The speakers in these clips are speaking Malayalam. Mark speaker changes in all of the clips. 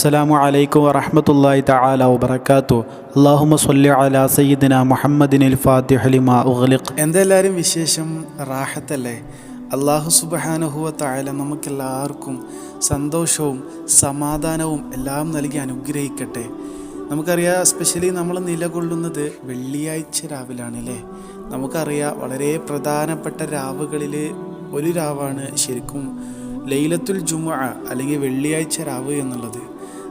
Speaker 1: അസ്സലാമു അലൈക്കും വറഹ്മത്തുള്ളാഹി തആല വബറകാതു അല്ലാഹുമ്മ സ്വല്ലി അലാ സയ്യിദിന മുഹമ്മദിനിൽ ലിമാ
Speaker 2: എന്തെല്ലാവരും വിശേഷം? റാഹത്തല്ലേ? അള്ളാഹു സുബഹാനുഹുവ തായാല നമുക്കെല്ലാവർക്കും സന്തോഷവും സമാധാനവും എല്ലാം നൽകി അനുഗ്രഹിക്കട്ടെ. നമുക്കറിയാം സ്പെഷ്യലി നമ്മൾ നിലകൊള്ളുന്നത് വെള്ളിയാഴ്ച രാവിലാണ് അല്ലേ നമുക്കറിയാം വളരെ പ്രധാനപ്പെട്ട രാവുകളിൽ ഒരു രാവാണ് ശരിക്കും ലൈലത്തുൽ ജുമുഅ അല്ലെങ്കിൽ വെള്ളിയാഴ്ച രാവ് എന്നുള്ളത്.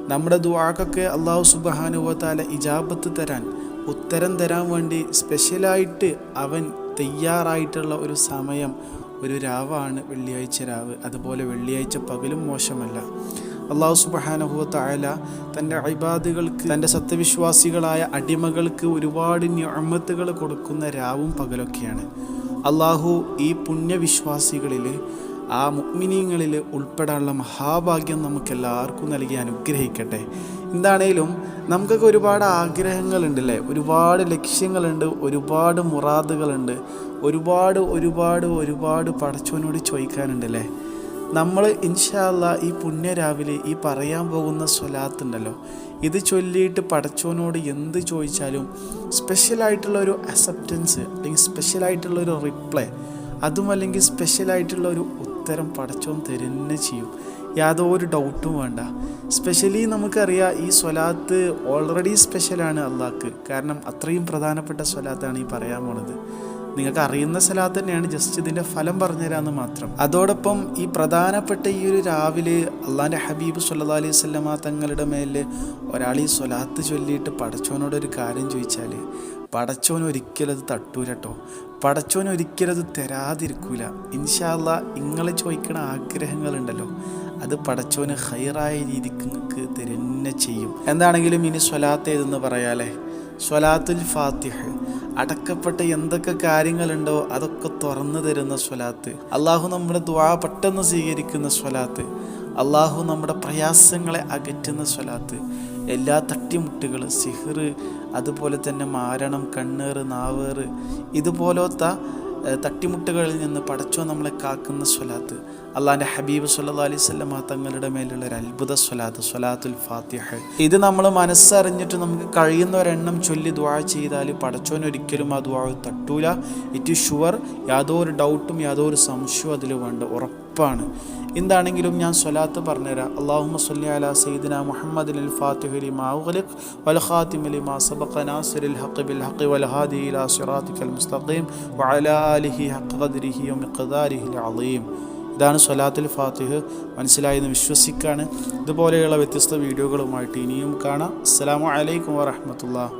Speaker 2: നമ്മുടെ ദുആക്കൊക്കെ അള്ളാഹു സുബഹാനുവത്താല ഇജാബത്ത് തരാൻ ഉത്തരം തരാൻ വേണ്ടി സ്പെഷ്യലായിട്ട് അവൻ തയ്യാറായിട്ടുള്ള ഒരു സമയം ഒരു രാവാണ് വെള്ളിയാഴ്ച രാവ്. അതുപോലെ വെള്ളിയാഴ്ച പകലും മോശമല്ല. അള്ളാഹു സുബഹാനഹുവത്തായ തന്റെ അഭിബാദുകൾക്ക് തന്റെ സത്യവിശ്വാസികളായ അടിമകൾക്ക് ഒരുപാട് ഞമ്മത്തുകൾ കൊടുക്കുന്ന രാവും പകലൊക്കെയാണ്. അള്ളാഹു ഈ പുണ്യവിശ്വാസികളിൽ ആ മുഗ്മിനീങ്ങളിൽ ഉൾപ്പെടാനുള്ള മഹാഭാഗ്യം നമുക്ക് എല്ലാവർക്കും നൽകി അനുഗ്രഹിക്കട്ടെ. എന്താണേലും നമുക്കൊക്കെ ഒരുപാട് ആഗ്രഹങ്ങളുണ്ട് അല്ലേ ഒരുപാട് ലക്ഷ്യങ്ങളുണ്ട് ഒരുപാട് മുറാദുകളുണ്ട് ഒരുപാട് ഒരുപാട് ഒരുപാട് പടച്ചവനോട് ചോദിക്കാനുണ്ട് അല്ലേ നമ്മൾ ഇൻഷാല്ല ഈ പുണ്യ രാവിലെ ഈ പറയാൻ പോകുന്ന സ്വലാത്തുണ്ടല്ലോ. ഇത് ചൊല്ലിയിട്ട് പടച്ചോനോട് എന്ത് ചോദിച്ചാലും സ്പെഷ്യലായിട്ടുള്ള ഒരു അക്സെപ്റ്റൻസ് അല്ലെങ്കിൽ സ്പെഷ്യലായിട്ടുള്ള ഒരു റിപ്ലൈ അതും അല്ലെങ്കിൽ സ്പെഷ്യലായിട്ടുള്ള ഒരു ഉത്തരം പടച്ചോൻ തരുന്നെ ചെയ്യും. യാതൊരു ഡൗട്ടും വേണ്ട. സ്പെഷ്യലി നമുക്കറിയാം ഈ സ്വലാത്ത് ഓൾറെഡി സ്പെഷ്യലാണ് അള്ളാഹ്ക്ക് കാരണം അത്രയും പ്രധാനപ്പെട്ട സ്വലാത്താണ് ഈ പറയാൻ പോണത്. നിങ്ങൾക്ക് അറിയുന്ന സ്ഥലത്ത് തന്നെയാണ് ജസ്റ്റ് ഇതിന്റെ ഫലം പറഞ്ഞുതരാമെന്ന് മാത്രം. അതോടൊപ്പം ഈ പ്രധാനപ്പെട്ട ഈ ഒരു രാവിലെ അള്ളാന്റെ ഹബീബ് സല്ലാ അലൈഹി സ്വല്ലമ തങ്ങളുടെ മേലെ ഒരാൾ ഈ സ്വലാത്ത് ചൊല്ലിയിട്ട് പഠിച്ചവനോട് ഒരു കാര്യം ചോദിച്ചാൽ പടച്ചോൻ ഒരിക്കലും അത് തട്ടൂല കേട്ടോ പടച്ചോൻ ഒരിക്കലും അത് തരാതിരിക്കൂല. ഇൻഷാല്ല നിങ്ങളെ ചോദിക്കണ ആഗ്രഹങ്ങളുണ്ടല്ലോ. അത് പടച്ചോന് ഹൈറായ രീതിക്ക് നിങ്ങൾക്ക് തരുന്നെ ചെയ്യും. എന്താണെങ്കിലും ഇനി സ്വലാത്ത് ഏതെന്ന് പറയാലേ? സ്വലാത്തുൽ ഫാത്തിഹ്. അടക്കപ്പെട്ട എന്തൊക്കെ കാര്യങ്ങളുണ്ടോ അതൊക്കെ തുറന്നു തരുന്ന സ്വലാത്ത്. അള്ളാഹു നമ്മുടെ ദ്വാ പെട്ടെന്ന് സ്വീകരിക്കുന്ന സ്വലാത്ത്. അള്ളാഹു നമ്മുടെ പ്രയാസങ്ങളെ അകറ്റുന്ന സ്വലാത്ത്. എല്ലാ തട്ടിമുട്ടുകൾ സിഹർ അതുപോലെ തന്നെ മാരണം കണ്ണേറ് നാവേറ് ഇതുപോലത്തെ തട്ടിമുട്ടുകളിൽ നിന്ന് പടച്ചോ നമ്മളെ കാക്കുന്ന സ്വലാത്ത്. അള്ളാന്റെ ഹബീബ് സല്ലാ അലൈഹി തങ്ങളുടെ മേലുള്ള ഒരു അത്ഭുത സ്വലാത്ത് സ്വലാത്തുൽ ഫാത്തിഹ. ഇത് നമ്മൾ മനസ്സറിഞ്ഞിട്ട് നമുക്ക് കഴിയുന്ന ഒരെണ്ണം ചൊല്ലി ദ്വാ ചെയ്താൽ പടച്ചോൻ ഒരിക്കലും ആ ദ്വാ തട്ടൂല. ഇറ്റ് ഷുവർ യാതൊരു ഡൗട്ടും യാതൊരു സംശയവും അതിൽ വേണ്ട. ഉറപ്പാണ്. എന്താണെങ്കിലും ഞാൻ സ്വലാത്ത് പറഞ്ഞുതരാം. അള്ളാഹുമ സല്ലി അല സയ്യിദിന മുഹമ്മദ് അൽ ഫാത്തിഹ് ലിമാ വലഹാത്തിമലി ലിമാ സബഖ നാസിറിൽ ഹഖ് ബിൽ ഹഖ് വലഹാദി ഇലാ സിറാത്തിക്കൽ മുസ്തഖീം വഅലാ ആലിഹി ഹഖ് ഖദ്രിഹി വമിഖ്ദാരിഹി അലീം. ഇതാണ് സ്വലാത്തുൽ ഫാത്തിഹ്. മനസ്സിലായെന്ന് വിശ്വസിക്കാണ്. ഇതുപോലെയുള്ള വ്യത്യസ്ത വീഡിയോകളുമായിട്ട് ഇനിയും കാണാം. അസ്സലാമു അലൈക്കും വറഹമത്തുള്ള